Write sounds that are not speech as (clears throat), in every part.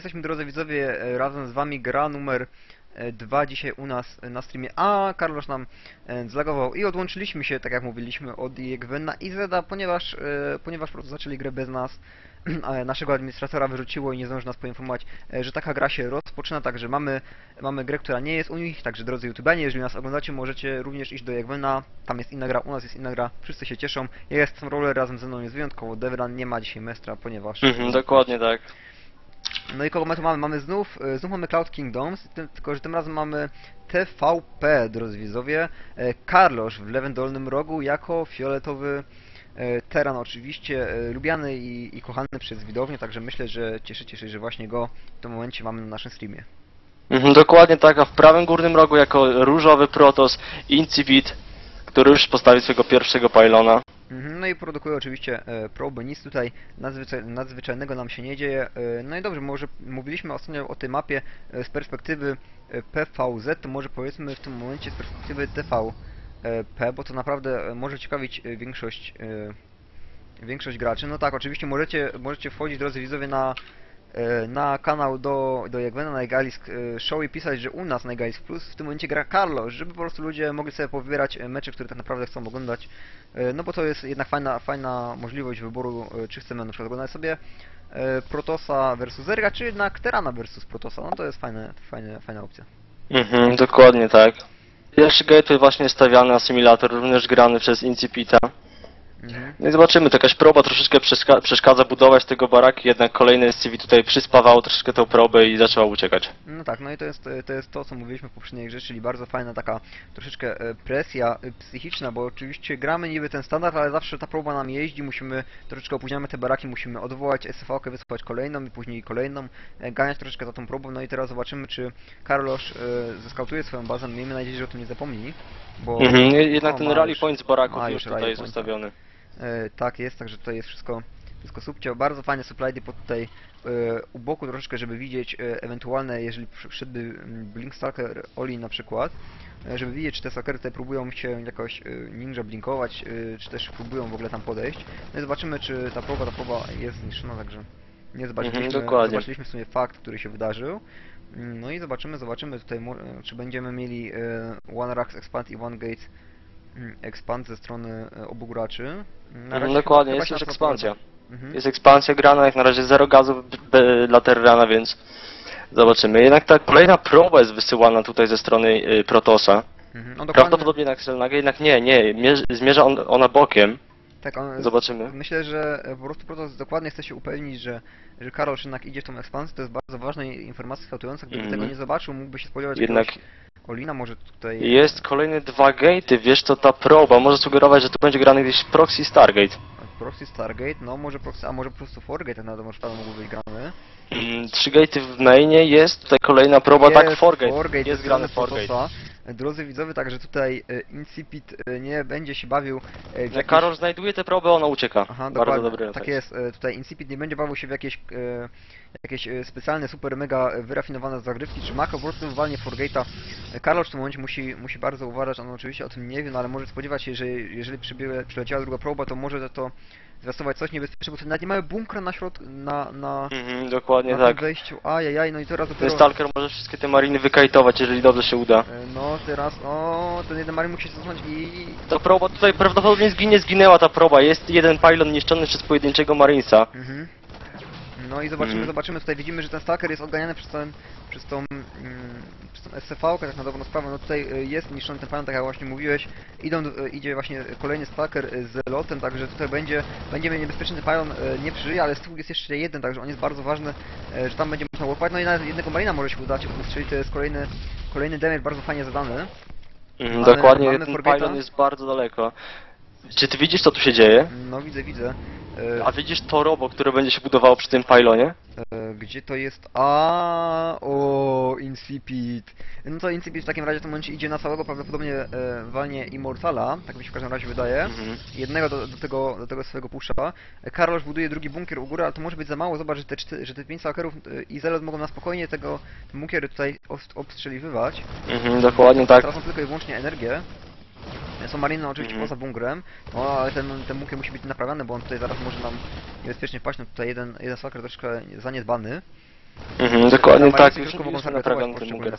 jesteśmy drodzy widzowie, e, razem z wami gra numer 2 dzisiaj u nas e, na streamie. A Karlosz nam e, zlagował i odłączyliśmy się, tak jak mówiliśmy, od Jegwena i Zeda, ponieważ, e, ponieważ po prostu zaczęli grę bez nas. (clears throat) naszego administratora wyrzuciło i nie zdąży nas poinformować, e, że taka gra się rozpoczyna, także mamy, mamy grę, która nie jest u nich, także drodzy youtubanie, jeżeli nas oglądacie, możecie również iść do Jegwena, tam jest inna gra, u nas jest inna gra, wszyscy się cieszą. Ja jestem roller, razem ze mną jest wyjątkowo Devran, nie ma dzisiaj Mestra, ponieważ... Mhm, dokładnie tak. No i kogo my tu mamy? Mamy znów, e, znów mamy Cloud Kingdoms, tylko że tym razem mamy TVP, drodzy widzowie. E, Karlosz w lewym dolnym rogu jako fioletowy e, teran oczywiście, lubiany i, i kochany przez widownię, także myślę, że cieszycie się, że właśnie go w tym momencie mamy na naszym streamie. Mhm, dokładnie tak, a w prawym górnym rogu jako różowy Protoss Incipit, który już postawił swojego pierwszego pylona. Mhm, No i produkuje oczywiście e, proby, nic tutaj nadzwyczaj, nadzwyczajnego nam się nie dzieje. E, no i dobrze, może mówiliśmy ostatnio o tej mapie e, z perspektywy PVZ, to może powiedzmy w tym momencie z perspektywy TVP, bo to naprawdę może ciekawić większość, większość graczy. No tak, oczywiście możecie, możecie wchodzić, drodzy widzowie, na, na kanał do, do Jagwena, na Egalisk e, Show i pisać, że u nas na Egalisk Plus w tym momencie gra Carlos, żeby po prostu ludzie mogli sobie powybierać e, mecze, które tak naprawdę chcą oglądać. E, No bo to jest jednak fajna, fajna możliwość wyboru, e, czy chcemy na przykład oglądać sobie e, Protosa versus Zerga, czy jednak Terana versus Protosa. No to jest fajne, fajne, fajna opcja. Mhm, dokładnie tak. Pierwszy gateway właśnie stawiany, asymilator również grany przez Incipita. Mhm. No i zobaczymy, to jakaś proba troszeczkę przeszka- przeszkadza budować tego baraki, jednak kolejny SCV tutaj przyspawało troszeczkę tą probę i zaczęła uciekać. No tak, no i to jest, e, to jest to, co mówiliśmy w poprzedniej grze, czyli bardzo fajna taka troszeczkę e, presja e, psychiczna, bo oczywiście gramy niby ten standard, ale zawsze ta próba nam jeździ, musimy, troszeczkę opóźniamy te baraki, musimy odwołać SFV-kę, wysłać kolejną i później kolejną, e, ganiać troszeczkę za tą próbą, no i teraz zobaczymy, czy Karlosz e, zeskautuje swoją bazę, miejmy nadzieję, że o tym nie zapomni, bo... Mhm, jednak no, ten ma rally już- point z baraków ma już rally tutaj jest ustawiony. E, tak jest, także tutaj jest wszystko, wszystko subcio. Bardzo fajne suplajdy pod tutaj e, u boku troszeczkę, żeby widzieć e, ewentualne, jeżeli przy- wszedłby mm, Blink Stalker Oli na przykład, żeby widzieć, czy te stalkery tutaj próbują się jakoś ninja blinkować, czy też próbują w ogóle tam podejść. No i zobaczymy, czy ta próba, ta próba jest zniszczona, także nie zobaczyliśmy, Mhm, dokładnie. zobaczyliśmy w sumie fakt, który się wydarzył. No i zobaczymy, zobaczymy tutaj, czy będziemy mieli One Racks Expand i One Gate Expand ze strony e, obu graczy. Na Mhm, razie dokładnie, chyba- jest już się nas ekspansja. Mhm. Jest ekspansja grana, jak na razie zero gazu b- b- dla Terrana, więc zobaczymy. Jednak ta kolejna proba jest wysyłana tutaj ze strony y, Protosa. Mhm. No dokładnie, Prawdopodobnie na Xelnaga, jednak nie, nie, mierz- zmierza on, ona bokiem. Tak, on, Zobaczymy. Myślę, że po prostu Protoss dokładnie chce się upewnić, że, że Karol jednak idzie w tą ekspansję. To jest bardzo ważna informacja skautująca. Gdyby Mhm. tego nie zobaczył, mógłby się spodziewać Jednak jakiegoś Olina może tutaj... jest kolejny dwa gate'y, wiesz co ta proba może sugerować, że tu będzie grany gdzieś proxy Stargate. Proxy Stargate, no może proxy, a może po prostu Forgate, tak naprawdę może tam mógł być grany. Mm, Trzy gate'y w mainie, jest tutaj kolejna proba, tak, Forgate, jest grany Forgate. Protossa. Drodzy widzowie, także tutaj e, Incipit e, nie będzie się bawił e, w Jak jakieś... Karol znajduje tę probę, ona ucieka. Aha, Bardzo dobry tak jest. Tutaj Incipit nie będzie bawił się w jakieś, jakieś specjalne, super, mega wyrafinowane zagrywki, czy mako, po prostu walnie Forgate'a. Karol w tym momencie musi, musi bardzo uważać, on oczywiście o tym nie wie, no ale może spodziewać się, że jeżeli przyleciała druga proba, to może to zwiastować coś niebezpiecznego, bo nawet nie mamy bunkra na środku, na, na, Mhm, dokładnie na tym tak. wejściu. Ajajaj, no i teraz Ten dopiero... Stalker może wszystkie te mariny wykajtować, jeżeli dobrze się uda. E, No teraz, o, ten jeden Marin musi się cofnąć i... Ta proba tutaj prawdopodobnie zginie, zginęła ta proba. Jest jeden pylon niszczony przez pojedynczego Marinesa. Mhm. No i zobaczymy, Mhm. zobaczymy, tutaj widzimy, że ten Stalker jest odganiany przez ten, przez tą, mm, przez tą SCV, tak na dobrą sprawę, no tutaj y, jest niszczony ten pan, tak jak właśnie mówiłeś, Idą, y, idzie właśnie kolejny Stalker y, z lotem, także tutaj będzie, będziemy niebezpieczny pylon nie przeżyje, ale z tyłu jest jeszcze jeden, także on jest bardzo ważny, że tam będzie można łapać, no i nawet jednego Marina może się udać ustrzelić, to jest kolejny, kolejny damage bardzo fajnie zadany. Mamy- dokładnie, mamy ten pylon jest bardzo daleko. Czy ty widzisz co tu się dzieje? No widzę, widzę. A widzisz to robo, które będzie się budowało przy tym pylonie? E, Gdzie to jest? A, o, Incipit. No to Incipit w takim razie w tym momencie idzie na całego prawdopodobnie e, walnie Immortala, tak mi się w każdym razie wydaje. Mhm. Jednego do, do, tego, do tego swojego pusza. E, Karlosz buduje drugi bunkier u góry, ale to może być za mało. Zobacz, że te, czty- że te pięć stalkerów e, i Zelot mogą na spokojnie tego te bunkiery tutaj ost- obstrzeliwywać. Mhm, dokładnie tak. Tracą tylko i wyłącznie energię. E, Są mariny oczywiście Mhm. poza bunkrem, no ale ten, ten bunkier musi być naprawiany, bo on tutaj zaraz może nam niebezpiecznie paść. No tutaj jeden, jeden stalker troszkę zaniedbany. Mhm, dokładnie Na tak, już mogą naprawiony ten bunkier.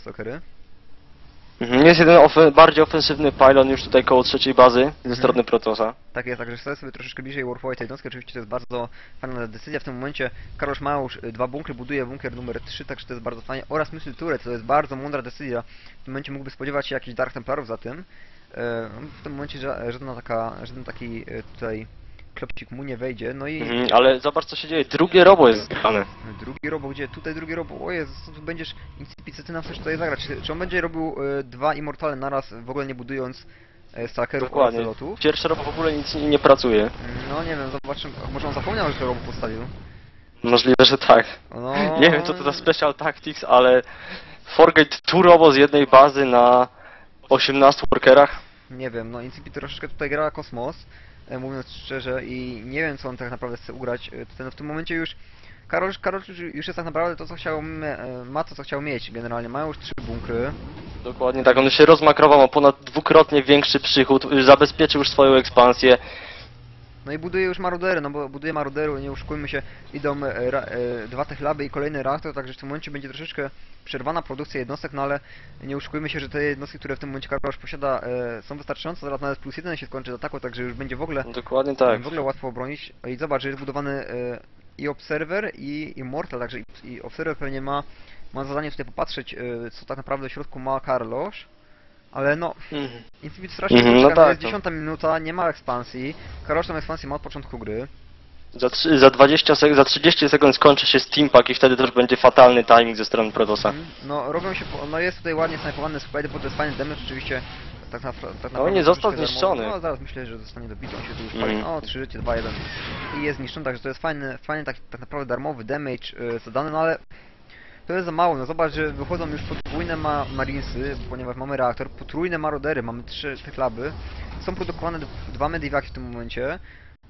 jest jeden bardziej ofensywny pylon już tutaj koło trzeciej bazy ze Mhm. strony Protosa. Tak jest, także stoję sobie troszeczkę bliżej Warfowaj tej jednostki, oczywiście to jest bardzo fajna decyzja. W tym momencie Karol ma już y, dwa bunkry, buduje bunkier numer 3, także to jest bardzo fajnie. Oraz Missile Turret, to jest bardzo mądra decyzja. W tym momencie mógłby spodziewać się jakichś Dark Templarów za tym. E, W tym momencie ża- żadna taka, żaden taki e, tutaj klopcik mu nie wejdzie. No i Mhm, ale zobacz co się dzieje, drugie robo jest zgrane. drugi robo, gdzie tutaj drugi robo, o Jezus, co tu będziesz Incipit, ty nam chcesz tutaj zagrać? Czy, czy on będzie robił e, dwa Immortale naraz, w ogóle nie budując e, Stalkerów Dokładnie. Pierwszy robo w ogóle nic nie, nie pracuje. No nie wiem, zobaczymy. Może on zapomniał, że to robo postawił. Możliwe, że tak. No, (laughs) Nie wiem co to za special tactics, ale forget two robo z jednej bazy na 18 workerach. Nie wiem, no Incipit troszeczkę tutaj gra kosmos, e, mówiąc szczerze, i nie wiem co on tak naprawdę chce ugrać. E, Ten, w tym momencie już Karol, Karol już- jest tak naprawdę to co chciał, e, ma to co chciał mieć generalnie. Mają już trzy bunkry. Dokładnie tak, on się rozmakrował, ma ponad dwukrotnie większy przychód, zabezpieczył już swoją ekspansję. No i buduje już marudery, no bo buduje maruderu, nie oszukujmy się, idą e, ra, e, dwa tych laby i kolejny reaktor, także w tym momencie będzie troszeczkę przerwana produkcja jednostek, no ale nie oszukujmy się, że te jednostki, które w tym momencie Karol posiada e, są wystarczające, zaraz nawet plus jeden się skończy do ataku, także już będzie w ogóle Dokładnie tak. w ogóle łatwo obronić. I zobacz, że jest budowany e, i Observer i Immortal, także i, i Observer pewnie ma, ma zadanie tutaj popatrzeć, e, co tak naprawdę w środku ma Carlos. Ale no, Mhm. Incipit strasznie Mhm, mm no tak, jest no. 10 minuta, nie ma ekspansji. Tam ekspansję ma od początku gry. Za, za 20 sek za 30 sekund skończy się Steam Pack i wtedy też będzie fatalny timing ze strony Protosa. Mhm. No robią się, po- no jest tutaj ładnie snajpowany bo to jest fajny damage oczywiście. Tak, na, tak naprawdę. No, nie został zniszczony. darmowy. No zaraz myślę, że zostanie dobity, on się tu już pali. O, 3 życie, 2, 1. I jest zniszczony, także to jest fajny, fajny tak, tak naprawdę darmowy damage yy, zadany, no ale to jest za mało, no zobacz, że wychodzą już podwójne ma Marinesy, ponieważ mamy reaktor, potrójne Marodery, mamy trzy te klaby, są produkowane dwa Medivaki w tym momencie,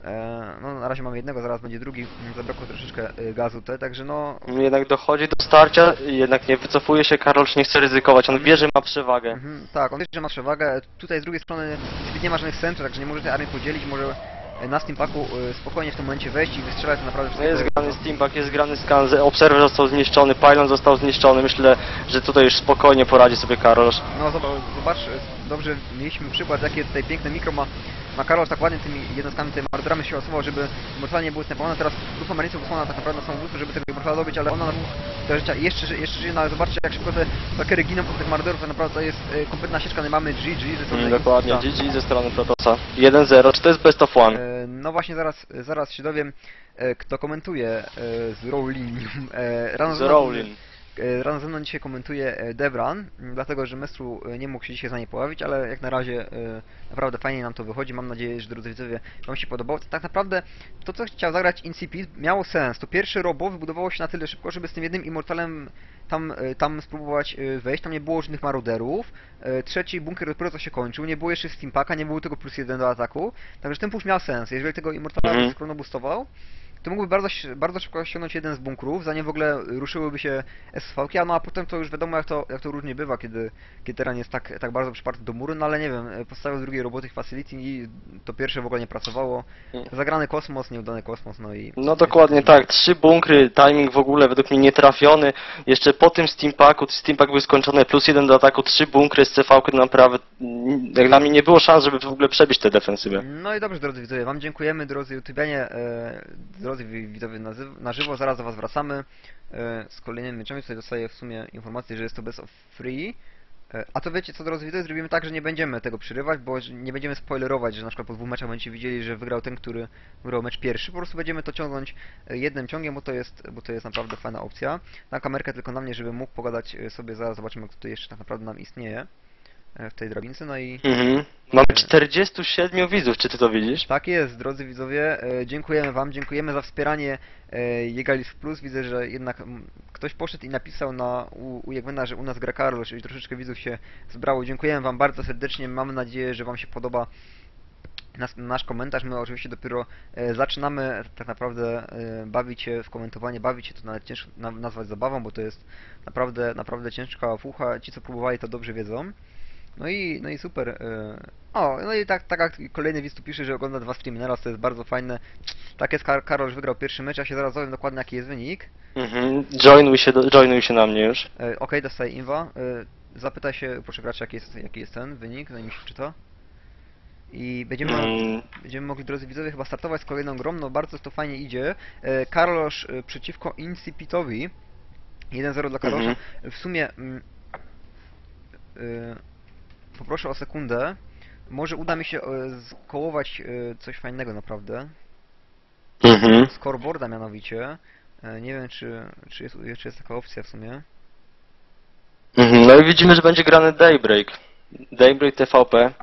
e, no na razie mamy jednego, zaraz będzie drugi, mm, zabrakło troszeczkę y, gazu te, także no... Jednak dochodzi do starcia, jednak nie wycofuje się, Karol nie chce ryzykować, on wie, że ma przewagę. Mhm, tak, on wie, że ma przewagę, tutaj z drugiej strony nie ma żadnych centrów, także nie może tej armii podzielić, może e, na Steam Packu e, spokojnie w tym momencie wejść i wystrzelać naprawdę No jest wszystko. grany Steam Pack, jest grany skan, Observer został zniszczony, Pylon został zniszczony, myślę, że tutaj już spokojnie poradzi sobie Karol. No zobacz, zobacz, e, dobrze mieliśmy przykład, jakie tutaj piękne mikro ma, ma Karol tak ładnie tymi jednostkami tutaj mardramy się osuwał, żeby Immortal nie był snajpowana, teraz grupa Marinesów wysłana tak naprawdę na wyspę, żeby tego Immortala dobić, ale ona na do życia jeszcze, jeszcze żyje, no ale zobaczcie jak szybko te takery giną od tych marderów, tak naprawdę to jest e, kompletna ścieżka, nie mamy GG ze strony Mm, dokładnie. GG ze strony Protosa. 1-0, czy to jest best of one? E, No właśnie zaraz, zaraz się dowiem, e, kto komentuje e, z Rowling. E, Rano Z Rowling. E, Rano ze mną dzisiaj komentuje e, Debran, dlatego że Mestru e, nie mógł się dzisiaj za nie pojawić, ale jak na razie naprawdę fajnie nam to wychodzi. Mam nadzieję, że drodzy widzowie Wam się podobało. Tak naprawdę to, co chciał zagrać Incipit miało sens. To pierwsze robo wybudowało się na tyle szybko, żeby z tym jednym Immortalem tam, tam spróbować wejść. Tam nie było żadnych maruderów. Trzeci bunkier dopiero co się kończył. Nie było jeszcze Steampaka, nie było tego plus jeden do ataku. Także ten push miał sens. Jeżeli tego Immortala mm. skronobustował, to mógłby bardzo, bardzo szybko ściągnąć jeden z bunkrów, zanim w ogóle ruszyłyby się SVK, no a potem to już wiadomo jak to, jak to różnie bywa, kiedy, kiedy teren jest tak, tak bardzo przyparty do muru, no ale nie wiem, e, postawił drugie roboty facility i to pierwsze w ogóle nie pracowało. Zagrany kosmos, nieudany kosmos, no i... No dokładnie tak, trzy bunkry, timing w ogóle według mnie nietrafiony. Jeszcze po tym Steam Packu, Steam Pack był skończony, plus jeden do ataku, trzy bunkry z CV naprawdę, mm, jak dla mnie nie było szans, żeby w ogóle przebić tę defensywę. No i dobrze, drodzy widzowie, Wam dziękujemy, drodzy YouTubianie, e, drodzy wi- widzowie na, żywo, zaraz do Was wracamy e, z kolejnymi meczami. Tutaj dostaję w sumie informację, że jest to best of free. E, a to wiecie co, drodzy widzowie, zrobimy tak, że nie będziemy tego przerywać, bo nie będziemy spoilerować, że na przykład po dwóch meczach będziecie widzieli, że wygrał ten, który wygrał mecz pierwszy. Po prostu będziemy to ciągnąć e, jednym ciągiem, bo to jest, bo to jest naprawdę fajna opcja. Na kamerkę tylko na mnie, żeby mógł pogadać sobie, zaraz zobaczymy, kto jeszcze tak naprawdę nam istnieje w tej drabince, no i... Mhm. Mamy 47 widzów, czy ty to widzisz? Tak jest, drodzy widzowie, e, dziękujemy Wam, dziękujemy za wspieranie e, Jegalis Plus. Widzę, że jednak ktoś poszedł i napisał na u, u Jegwena, że u nas gra Karol, czyli troszeczkę widzów się zbrało. Dziękujemy Wam bardzo serdecznie, mamy nadzieję, że Wam się podoba nas, nasz komentarz. My oczywiście dopiero e, zaczynamy tak naprawdę e, bawić się w komentowanie, bawić się to nawet ciężko na, nazwać zabawą, bo to jest naprawdę, naprawdę ciężka fucha. Ci, co próbowali, to dobrze wiedzą. No i, no i super. e, O, no i tak, tak jak kolejny widz tu pisze, że ogląda dwa streamy naraz, to jest bardzo fajne. Tak jest, Kar Karol już wygrał pierwszy mecz, ja się zaraz dowiem dokładnie jaki jest wynik. Mhm. Joinuj się, do, joinuj się na mnie już. E, Okej, dostaję inwa. E, zapytaj się, proszę gracza, jaki jest, jaki jest ten wynik, zanim się wczyta. I będziemy, Mm, będziemy mogli, drodzy widzowie, chyba startować z kolejną grą, no bardzo to fajnie idzie. Karlosz e, przeciwko Incipitowi. 1-0 dla Karlosza. Mhm. W sumie... Mm, poproszę o sekundę. Może uda mi się e, skołować e, coś fajnego naprawdę. mhm. Scoreboarda mianowicie. E, nie wiem, czy, czy, jest, czy jest taka opcja w sumie. Mhm. No i widzimy, że będzie grany Daybreak. Daybreak TVP,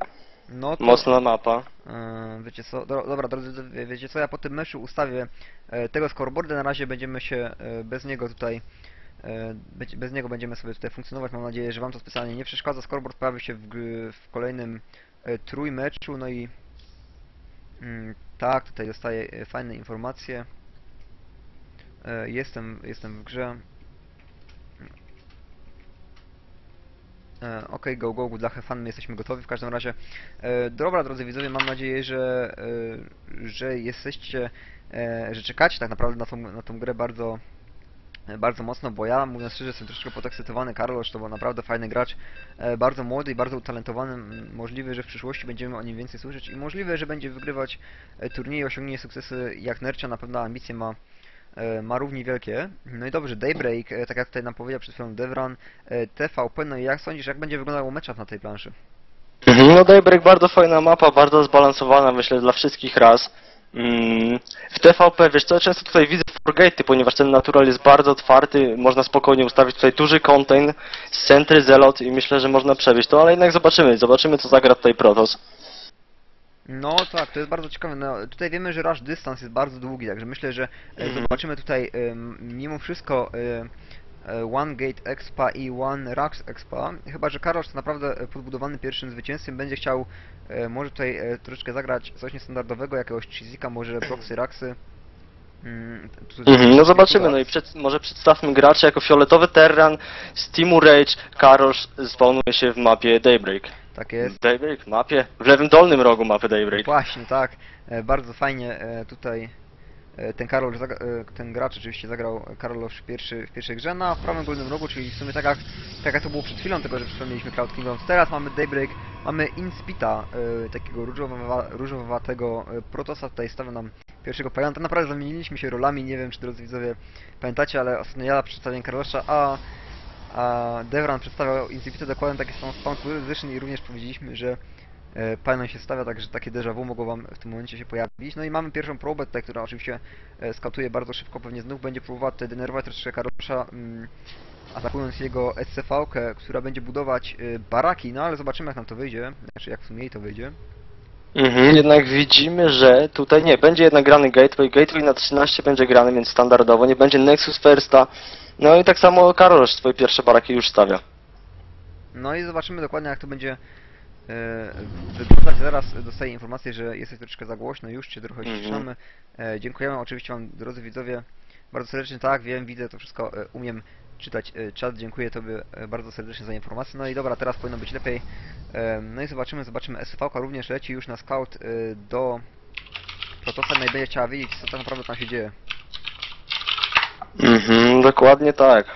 No to... mocna mapa. E, Wiecie co, do, dobra drodzy, wie- wiecie co, ja po tym meczu ustawię e, tego scoreboarda, na razie będziemy się e, bez niego tutaj, bez niego będziemy sobie tutaj funkcjonować, mam nadzieję, że wam to specjalnie nie przeszkadza, scoreboard pojawi się w, w kolejnym e, trójmeczu, no i mm, tak, tutaj dostaję e, fajne informacje, e, jestem, jestem w grze, E, Okej, go, go, have fun, my jesteśmy gotowi w każdym razie. E, dobra, drodzy widzowie, mam nadzieję, że, e, że jesteście, e, że czekacie tak naprawdę na tą, na tą grę bardzo, e, bardzo mocno, bo ja, mówiąc szczerze, jestem troszeczkę podekscytowany. Karlosz to był naprawdę fajny gracz, e, bardzo młody i bardzo utalentowany. Możliwe, że w przyszłości będziemy o nim więcej słyszeć i możliwe, że będzie wygrywać e, turnieje, osiągnie sukcesy jak Nercia, na pewno ambicje ma e, ma równie wielkie. No i dobrze, Daybreak, e, tak jak tutaj nam powiedział przed chwilą Devran, e, TVP, no i jak sądzisz, jak będzie wyglądał matchup na tej planszy? No Daybreak bardzo fajna mapa, bardzo zbalansowana myślę dla wszystkich ras. Mm, W TVP, wiesz co, często tutaj widzę forgatey, ponieważ ten natural jest bardzo otwarty, można spokojnie ustawić tutaj duży contain z centry zelot i myślę, że można przewieźć to, ale jednak zobaczymy, zobaczymy co zagra tutaj Protoss. No tak, to jest bardzo ciekawe. No, tutaj wiemy, że rush dystans jest bardzo długi, także myślę, że e, Mhm. zobaczymy tutaj mimo wszystko e, One Gate Expa i One Rux Expa. Chyba, że Karol, naprawdę e, podbudowany pierwszym zwycięzcem, będzie chciał e, może tutaj e, troszeczkę zagrać coś niestandardowego, jakiegoś Chizika, może Proxy Ruxy. Mm, Mhm, no zobaczymy, no i przed, może przedstawmy graczy jako fioletowy Terran z Teamu Rage, Karosz spawnuje się w mapie Daybreak. Tak jest. Daybreak, mapie, w lewym dolnym rogu mapy Daybreak. Właśnie, tak. E, bardzo fajnie e, tutaj e, ten Karol, e, ten gracz oczywiście zagrał Karol w, pierwszy, w pierwszej grze na prawym górnym rogu, czyli w sumie tak jak, tak jak to było przed chwilą, tego, że przed mieliśmy Cloud Kingdoms. Teraz mamy Daybreak, mamy Inspita, e, takiego różowa, różowatego e, Protosa, tutaj stawia nam pierwszego pająka. Naprawdę zamieniliśmy się rolami, nie wiem czy drodzy widzowie pamiętacie, ale ostatnio ja przedstawiłem Karolosza, a a Devran przedstawiał Incipita dokładnie taki sam spawn position i również powiedzieliśmy, że e, Pioneer się stawia, także takie déjà vu mogło wam w tym momencie się pojawić. No i mamy pierwszą próbę tutaj, która oczywiście e, skautuje bardzo szybko, pewnie znów będzie próbowała tutaj denerwować troszeczkę Karosza, mm, atakując jego SCV, która będzie budować e, baraki, no ale zobaczymy jak nam to wyjdzie, znaczy jak w sumie jej to wyjdzie. Mhm, jednak widzimy, że tutaj nie, będzie jednak grany Gateway, Gateway na 13 będzie grany, więc standardowo, nie będzie Nexus Firsta, no i tak samo Karosz swoje pierwsze baraki już stawia. No i zobaczymy dokładnie jak to będzie wyglądać. Zaraz dostaję informację, że jesteś troszeczkę za głośno, już cię trochę Mhm. ściszamy. E, dziękujemy oczywiście wam, drodzy widzowie, bardzo serdecznie. Tak, wiem, widzę to wszystko, e, umiem czytać e, czat. Dziękuję tobie e, bardzo serdecznie za informację. No i dobra, teraz powinno być lepiej. E, no i zobaczymy, zobaczymy. SVK również leci już na scout e, do Protosa no i będzie chciała wiedzieć, co tak naprawdę tam się dzieje. Mhm, dokładnie tak.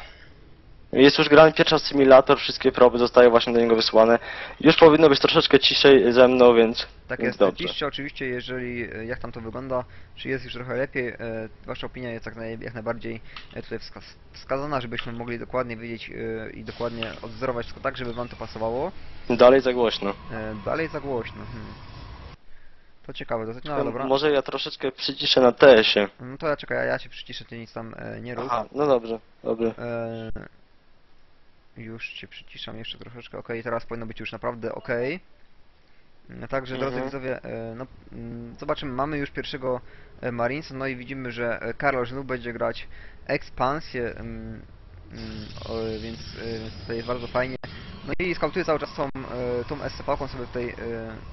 Jest już grany pierwszy symulator, wszystkie proby zostają właśnie do niego wysłane. Już powinno być troszeczkę ciszej ze mną, więc, Tak więc jest, dobrze. piszcie oczywiście, jeżeli, e, jak tam to wygląda, czy jest już trochę lepiej, e, wasza opinia jest jak, naj, jak najbardziej e, tutaj wskaz wskazana, żebyśmy mogli dokładnie wiedzieć e, i dokładnie odzorować wszystko tak, żeby wam to pasowało. Dalej za głośno. E, dalej za głośno, hmm. To ciekawe, dosyć, no dobra. Może ja troszeczkę przyciszę na TS-ie. No to ja czekaj, ja, ja się przyciszę, ty nic tam e, nie rób. Aha, no dobrze, dobrze. E, już cię przyciszam jeszcze troszeczkę, ok, teraz powinno być już naprawdę ok. No Także drodzy Mhm. widzowie, e, no, mm, zobaczymy, mamy już pierwszego e, Marinesa, no i widzimy, że e, Karol znów będzie grać ekspansję, mm, mm, więc, więc tutaj jest bardzo fajnie. No i skautuje cały czas tą, tą SCV-ką sobie tutaj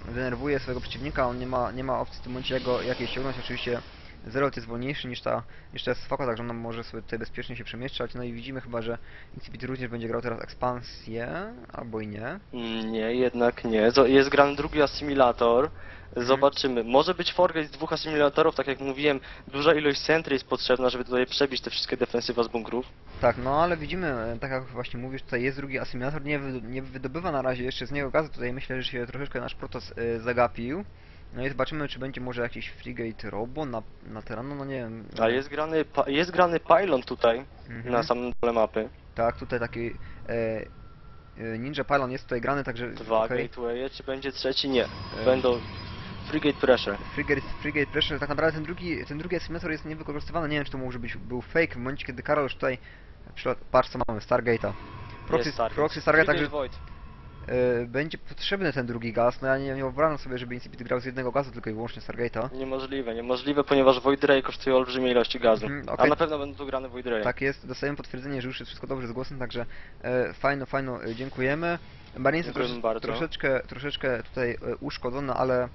denerwuje swojego przeciwnika, on nie ma, nie ma opcji w tym momencie jak, go, jak jej ściągnąć, oczywiście Zerot jest wolniejszy niż ta, niż ta SFK, także ona może sobie tutaj bezpiecznie się przemieszczać. No i widzimy chyba, że Incipit również będzie grał teraz ekspansję, albo i nie. Mm, Nie, jednak nie. Jest grany drugi asymilator. Mhm. Zobaczymy. Może być forgate z dwóch asymilatorów, tak jak mówiłem, duża ilość centry jest potrzebna, żeby tutaj przebić te wszystkie defensywa z bunkrów. Tak, no ale widzimy, e, tak jak właśnie mówisz, tutaj jest drugi asymilator, nie, wy, nie wydobywa na razie jeszcze z niego gazu, tutaj myślę, że się troszeczkę nasz Protoss e, zagapił. No i zobaczymy, czy będzie może jakiś frigate robo na, na teranu, no nie wiem. A jest grany, pa- jest grany pylon tutaj, Mhm. na samym dole mapy. Tak, tutaj taki e, e, Ninja Pylon jest tutaj grany, także Dwa okej. gatewaye, czy będzie trzeci? Nie. E. Będą frigate pressure. Frigate, Frigate Pressure, tak naprawdę ten drugi, ten drugi asymilator jest niewykorzystywany, nie wiem czy to może być, był fake w momencie kiedy Karol już tutaj, patrz co mamy, Stargate'a. Proxy, Stargate. proxy Stargate, Frigate także Void. E, będzie potrzebny ten drugi gaz, no ja nie, nie wyobrażam sobie, żeby Incipit grał z jednego gazu, tylko i wyłącznie Stargate'a. Niemożliwe, niemożliwe, ponieważ Void Ray kosztuje olbrzymie ilości gazu. Mhm, A okej. na pewno będą tu grane Void Ray. Tak jest, dostajemy potwierdzenie, że już jest wszystko dobrze z głosem, także e, fajno, fajno, e, dziękujemy. Dziękujemy trosz, troszeczkę, troszeczkę tutaj e, uszkodzone, ale,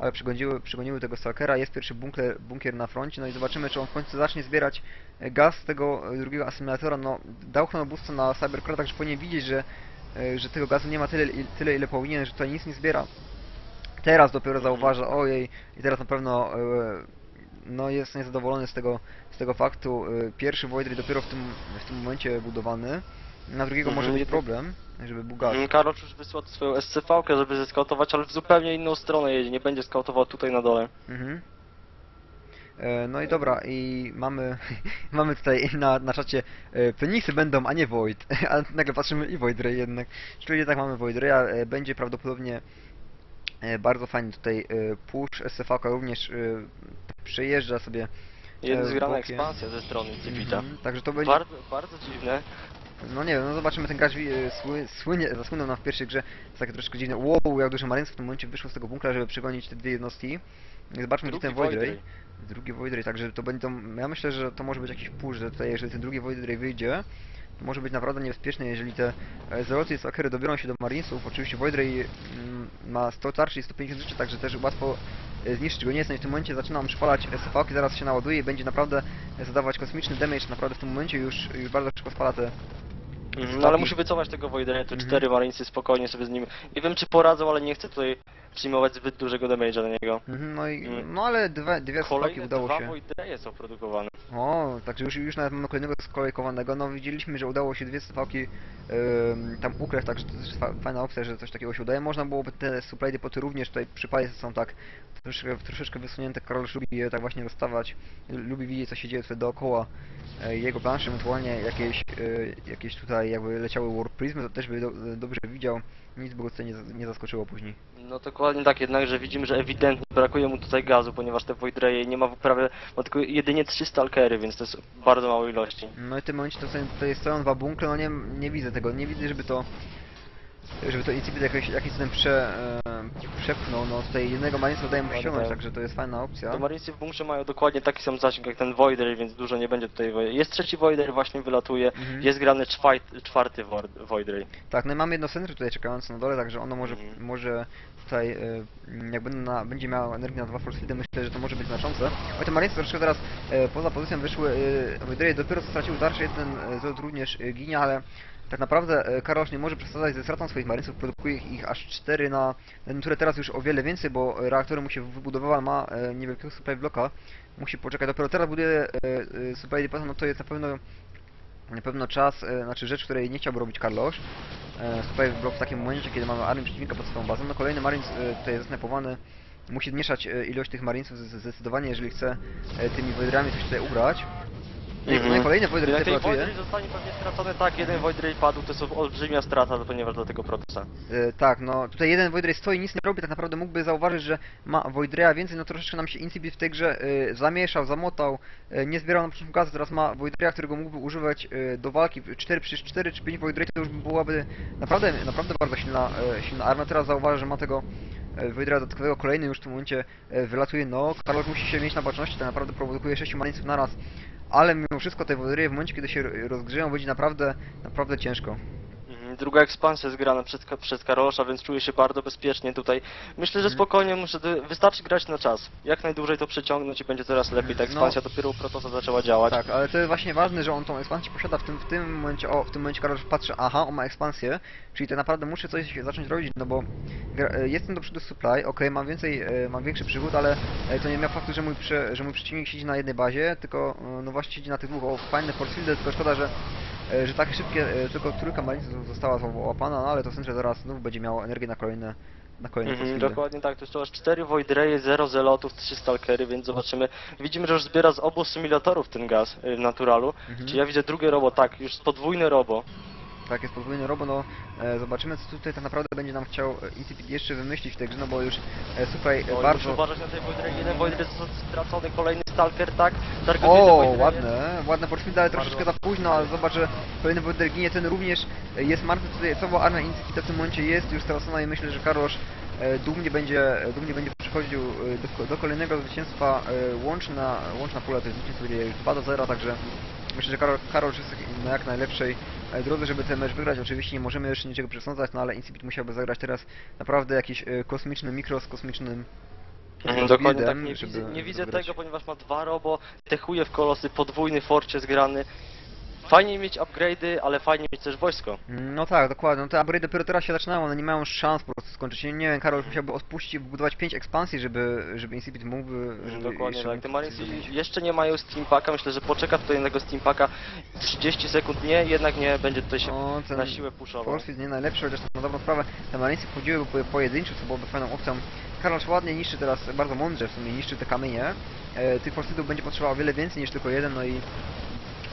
ale przygoniły, przygoniły tego Stalkera, jest pierwszy bunkier, bunkier na froncie, no i zobaczymy, czy on w końcu zacznie zbierać e, gaz z tego drugiego asymilatora, no dał chronobóstwo na Cybercore, także powinien widzieć, że, że tego gazu nie ma tyle, tyle ile powinien, że tutaj nic nie zbiera. Teraz dopiero zauważa, ojej, i teraz na pewno e, no jest niezadowolony z tego, z tego faktu. E, Pierwszy Void Ray dopiero w tym, w tym momencie budowany. Na drugiego może Mhm, być problem, żeby był gaz. Mm, Karol już wysłał swoją SCV-kę, żeby zeskautować, ale w zupełnie inną stronę jedzie, nie będzie skautował tutaj na dole. Mhm. E, No i dobra, i mamy, (laughs) mamy tutaj na, na czacie e, Fenisy będą, a nie Void. (laughs) Ale nagle patrzymy i Void Ray jednak. Czyli tak mamy Void Raya, e, będzie prawdopodobnie e, bardzo fajny tutaj e, push. SCV również e, przejeżdża sobie. E, zgrana bokiem. ekspansja ze strony Cipita. Mhm, Także to będzie. Bardzo, bardzo dziwne. No nie wiem, no zobaczymy, ten gracz e, sły, słynie, zasłynął nam w pierwszej grze, jest takie troszkę dziwne, wow, jak dużo Marines w tym momencie wyszło z tego bunkra, żeby przegonić te dwie jednostki. Zobaczmy, gdzie Drugi ten Void Void Ray. Ray. Drugi Void Ray, także to będą, ja myślę, że to może być jakiś push, że tutaj, jeżeli ten drugi Void Ray wyjdzie, to może być naprawdę niebezpieczne, jeżeli te e, Zeloty i Stalkery dobiorą się do Marinesów. Oczywiście Void Ray mm, ma 100 tarczy i 150 życia, także też łatwo e, zniszczyć go nie jest. I w tym momencie zaczynam przypalać SFV, zaraz się naładuje i będzie naprawdę zadawać kosmiczny damage, naprawdę w tym momencie już, już bardzo szybko spala te Mhm, no ale musi wycofać tego Voidera, to Mhm. cztery Marinesy spokojnie sobie z nim. Nie wiem czy poradzą, ale nie chcę tutaj przyjmować zbyt dużego damage'a na niego. Mhm, no i, Mm. no ale dwie, dwie Kolejne udało dwa się. Voidreje są produkowane. O, także już, już nawet mamy kolejnego skolejkowanego. No widzieliśmy, że udało się dwie stawki tam ukraść, także to jest fa- fajna opcja, że coś takiego się udaje. Można byłoby te supply depoty również tutaj przypalić, są tak troszeczkę, troszeczkę wysunięte. Karol lubi je tak właśnie rozstawać, lubi widzieć co się dzieje tutaj dookoła e, jego planszy, ewentualnie jakieś, e, jakieś tutaj jakby leciały warp prismy, to też by do, dobrze widział. Nic by go tutaj nie, nie zaskoczyło później. No dokładnie tak, jednakże widzimy, że ewidentnie brakuje mu tutaj gazu, ponieważ te Voidreje nie ma prawie, ma tylko jedynie trzy stalkery, więc to jest bardzo małe ilości. No i w tym momencie to, są- tutaj stoją dwa bunkry, no nie, nie widzę tego, nie widzę, żeby to żeby to Incipit jakoś, jakiś ten prze, e, przepchnął, no tutaj jednego Marinesa udaje mu Tak, ściągnąć, tak. także to jest fajna opcja. To Marinesy w bunkrze mają dokładnie taki sam zasięg jak ten Voider, więc dużo nie będzie tutaj Voider. Jest trzeci Voider, właśnie wylatuje, Mhm. jest grany czwaj, czwarty Void- Voider. Tak, no i mamy jedno centrum tutaj czekające na dole, także ono może, Mhm. może tutaj, e, jak na, będzie miało energię na dwa force fieldy, myślę, że to może być znaczące. Oj, te Marinesy troszeczkę teraz e, poza pozycją wyszły, e, Wydry dopiero co stracił tarczę, jeden e, również e, ginie, ale tak naprawdę e, Karosz nie może przesadzać ze stratą swoich Marinesów, produkuje ich, aż 4 na, które teraz już o wiele więcej, bo reaktory mu się wybudowały, ma e, niewielkiego supply blocka, musi poczekać, dopiero teraz buduje e, supply depot, no to jest na pewno na pewno czas, znaczy rzecz, której nie chciałby robić Karlosz. Supply blok w takim momencie, kiedy mamy armię przeciwnika pod swoją bazą. No kolejny Marines tutaj jest snapowany. Musi zmniejszać e, ilość tych Marinesów zdecydowanie, jeżeli chce tymi Voidrami coś tutaj ugrać. Mhm. No ten pracuje. Voidray zostanie pewnie stracony tak, jeden Voidray padł, to jest olbrzymia strata, ponieważ dla tego Protosa. E, tak, no tutaj jeden Voidray stoi, nic nie robi, tak naprawdę mógłby zauważyć, że ma Voidraya więcej, no troszeczkę nam się Incipit w tej grze e, zamieszał, zamotał, e, nie zbierał na początku gazu, teraz ma Voidraya, którego mógłby używać e, do walki, 4 przecież 4 czy 5 Voidray to już byłaby naprawdę, naprawdę bardzo silna, e, silna armia, teraz zauważy, że ma tego Voidraya dodatkowego, kolejny już w tym momencie wylatuje, no Karol musi się mieć na baczności, tak naprawdę produkuje 6 Marinesów naraz, ale mimo wszystko te Voidraye w momencie, kiedy się rozgrzeją, będzie naprawdę, naprawdę ciężko. Mhm, druga ekspansja zgrana przez, przez Karosza, więc czuję się bardzo bezpiecznie tutaj. Myślę, że Mhm. spokojnie muszę, wystarczy grać na czas. Jak najdłużej to przeciągnąć i będzie coraz lepiej. Ta No. ekspansja dopiero u Protosa zaczęła działać. Tak, ale to jest właśnie ważne, że on tą ekspansję posiada w tym, w tym momencie, o, w tym momencie Karol patrzy, aha, on ma ekspansję, czyli tak naprawdę muszę coś zacząć robić, no bo e, jestem do przodu supply, okej, mam więcej, e, mam większy przygód, ale e, to nie miał faktu, że mój, prze, że mój przeciwnik siedzi na jednej bazie, tylko no właśnie siedzi na tych dwóch, o, fajne force fieldy, tylko szkoda, że że tak szybkie, e, tylko trójka malinców została załapana, no ale to sądzę, że zaraz znów będzie miało energię na kolejne, na kolejne fieldy. dokładnie tak, to jest to aż 4 Void Raye, 0 Zelotów, 3 Stalkery, więc zobaczymy. Widzimy, że już zbiera z obu symulatorów ten gaz y, w Naturalu. Mhm. Czyli ja widzę drugie robo, tak, już podwójne robo. Tak, jest podwójny robo, no e, zobaczymy co tutaj tak naprawdę będzie nam chciał e, Incipit jeszcze wymyślić w tej grze, no bo już e, No, e, i bardzo... Muszę uważać na tej Void Ray, jeden Void Ray został stracony, kolejny Stalker, tak. Targetuje O, ładne, ładne portfile, ale troszeczkę za późno, ale zobacz, że kolejny Wojder ginie, ten również e, jest martwy, tutaj cała armia Incipita w tym momencie jest już stracona i myślę, że Karolsz e, dumnie będzie, dumnie będzie przychodził e, do, do kolejnego zwycięstwa e, łączna, łączna pula to jest zwycięstwo już 2 do 0, także myślę, że Karol, Karolsz jest na jak najlepszej e, drodze, żeby ten mecz wygrać. Oczywiście nie możemy jeszcze niczego przesądzać, no ale Incipit musiałby zagrać teraz naprawdę jakiś e, kosmiczny mikro z kosmicznym Mhm, dokładnie tak, nie żeby- widzę, nie widzę wygrać. tego, ponieważ ma dwa robo, techuje w kolosy, podwójny forcie zgrany. Fajnie mieć upgrade'y, ale fajnie mieć też wojsko. No tak, dokładnie. No te upgrade dopiero teraz się zaczynają, one nie mają szans po prostu skończyć. Nie, nie wiem, Karol już musiałby odpuścić, budować 5 ekspansji, żeby, żeby Incipit mógłby... Żeby Dokładnie jeszcze tak. mógł Te Marines jeszcze nie mają Steampaka, myślę, że poczeka tutaj na tego Steampaka 30 sekund, nie, jednak nie, będzie tutaj się O, ten na siłę puszował. Force nie najlepszy, chociaż na dobrą sprawę te Marinesy wchodziły po, pojedynczo, co byłoby fajną opcją. Karol ładnie niszczy teraz, bardzo mądrze w sumie niszczy te kamienie. E, tych Force'ów będzie potrzebował o wiele więcej niż tylko jeden, no i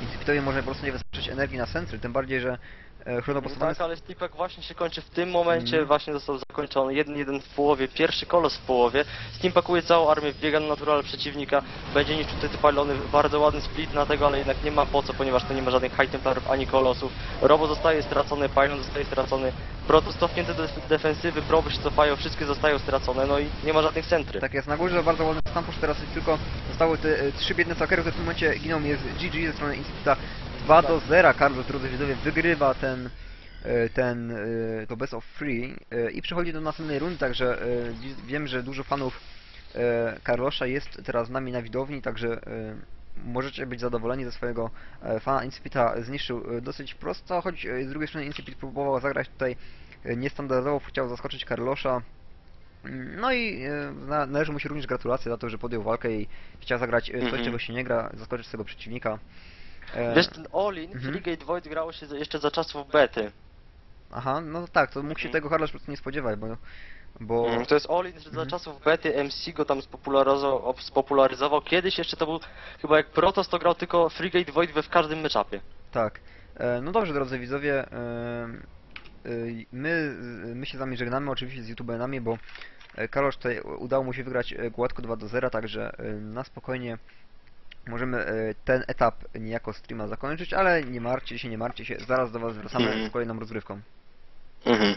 Incipitowi może po prostu nie wystarczyć energii na Sentry, tym bardziej, że e, chronopostawany Tak, ale Steampak właśnie się kończy w tym momencie, Mhm. właśnie został zakończony. Jeden, jeden w połowie, pierwszy kolos w połowie. Steampakuje całą armię, wbiega na natural przeciwnika, będzie niszczył te palony, bardzo ładny split na tego, ale jednak nie ma po co, ponieważ to nie ma żadnych High Templarów ani kolosów. Robo zostaje stracony, Pylon zostaje stracony, Protos cofnięty do def- defensywy, proby się cofają, wszystkie zostają stracone, no i nie ma żadnych centry. Tak jest, na górze bardzo ładny stampusz, teraz jest tylko zostały te e, trzy biedne sakery, które w tym momencie giną, jest GG ze strony Incipita 2 do 0, Carlos, drodzy widzowie, wygrywa ten e, ten, e, to best of free e, i przechodzi do następnej rundy, także wi- wiem, że dużo fanów Carlosza jest teraz z nami na widowni, także możecie być zadowoleni ze swojego fana. Incipita zniszczył dosyć prosto, choć z drugiej strony Incipit próbował zagrać tutaj niestandardowo, chciał zaskoczyć Carlosza. Mm, No i na, należy mu się również gratulacje za to, że podjął walkę i chciał zagrać coś, Mhm. czego się nie gra, zaskoczyć swojego przeciwnika. E, Wiesz, ten Olin, Mhm. Frigate Void grało się jeszcze za czasów bety. Aha, no tak, to mógł się Mhm. tego Harlasz po prostu nie spodziewać, bo... bo Mm, To jest Olin, że za Mhm. czasów bety MC go tam spopularyzował, op- spopularyzował. Kiedyś jeszcze to był, chyba jak Protoss to grał tylko Frigate Void we w każdym meczapie. Tak. E, no dobrze, drodzy widzowie, e, e, my, my się z wami żegnamy oczywiście z youtuberami, bo e, Karol tutaj udało mu się wygrać e, gładko 2 do 0, także na spokojnie możemy e, ten etap niejako streama zakończyć, ale nie martwcie się, nie martwcie się, zaraz do was wracamy Mhm. z kolejną rozgrywką. Mhm.